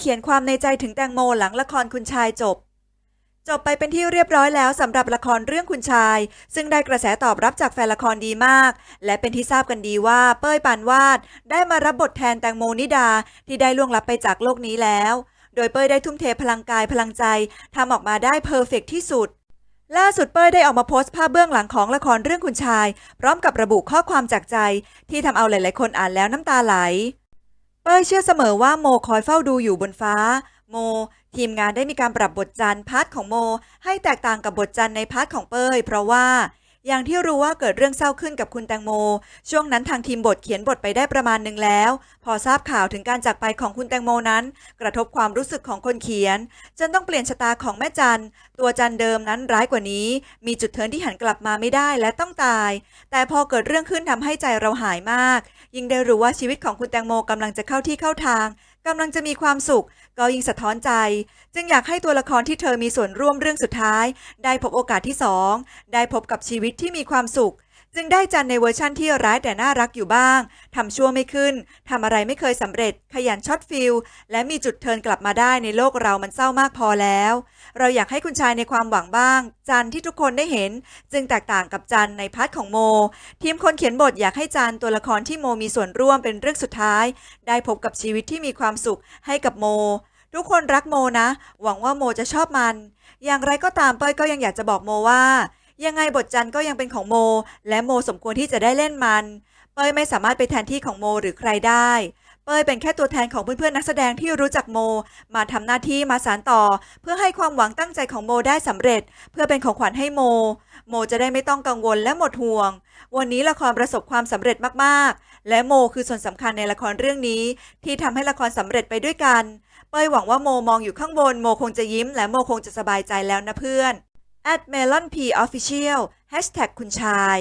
เขียนความในใจถึงแตงโมหลังละครคุณชายจบ จบไปเป็นที่เรียบร้อยแล้วสำหรับละครเรื่องคุณชาย ซึ่งได้กระแสตอบรับจากแฟนละครดีมาก และเป็นที่ทราบกันดีว่า เป้ยปานวาด ได้มารับบทแทนแตงโมนิดาที่ได้ล่วงลับไปจากโลกนี้แล้ว โดยเป้ยได้ทุ่มเทพลังกายพลังใจทำออกมาได้เพอร์เฟกที่สุดล่าสุดเป้ยได้ออกมาโพสต์ภาพเบื้องหลังของละครเรื่องคุณชาย พร้อมกับระบุข้อความจากใจ ที่ทำเอาหลาย ๆ คนอ่านแล้วน้ำตาไหล เป้ยเชื่อเสมอว่าโมคอยเฝ้าดูอยู่บนฟ้า โม ทีมงานได้มีการปรับบทจันทร์พาร์ทของโม ให้แตกต่างกับบทจันทร์ในพาร์ทของเป้ย เพราะว่า อย่างที่รู้ว่าเกิดเรื่องเศร้าขึ้นกับคุณแตงโม ช่วงนั้นทางทีมบทเขียนบทไปได้ประมาณหนึ่งแล้ว พอทราบข่าวถึงการจากไปของคุณแตงโมนั้น กระทบความรู้สึกของคนเขียน จนต้องเปลี่ยนชะตาของแม่จันตัวจันเดิมนั้นร้ายกว่านี้ มีจุดเทินที่หันกลับมาไม่ได้และต้องตาย แต่พอเกิดเรื่องขึ้นทำให้ใจเราหายมาก ยิ่งได้รู้ว่าชีวิตของคุณแตงโมกำลังจะเข้าที่เข้าทาง กำลังจะมีความสุข ก็ยิ่งสะท้อนใจ จึงอยากให้ตัวละครที่เธอมีส่วนร่วมเรื่องสุดท้าย ได้พบโอกาสที่สองได้พบกับชีวิตที่มีความสุข จึงได้จันในเวอร์ชั่นที่ร้ายแต่น่ารักอยู่บ้าง ทำชั่วไม่ขึ้น ทำอะไรไม่เคยสำเร็จ ขยันช็อตฟิล และมีจุดเทิร์นกลับมาได้ในโลกเรามันเศร้ามากพอแล้ว เราอยากให้คุณชายในความหวังบ้าง จันที่ทุกคนได้เห็น จึงแตกต่างกับจันในพาร์ทของโม ทีมคนเขียนบทอยากให้จันตัวละครที่โมมีส่วนร่วมเป็นเรื่องสุดท้าย ได้พบกับชีวิตที่มีความสุขให้กับโม ทุกคนรักโมนะ หวังว่าโมจะชอบมัน อย่างไรก็ตามเป้ยก็ยังอยากจะบอกโมว่า ยังไงบทจันก็ยังเป็นของโม และโมสมควรที่จะได้เล่นมัน เป้ยไม่สามารถไปแทนที่ของโมหรือใครได้ เป้ยเป็นแค่ตัวแทนของเพื่อนๆนักแสดงที่รู้จักโม มาทำหน้าที่มาสานต่อ เพื่อให้ความหวังตั้งใจของโมได้สำเร็จ เพื่อเป็นของขวัญให้โม โมจะได้ไม่ต้องกังวลและหมดห่วง วันนี้ละครประสบความสำเร็จมากๆ และโมคือส่วนสำคัญในละครเรื่องนี้ ที่ทำให้ละครสำเร็จไปด้วยกันเป้ยหวังว่าโมมองอยู่ข้างบนโมคงจะยิ้มและโมคงจะสบายใจแล้วนะเพื่อน at melonp official hashtag คุณชาย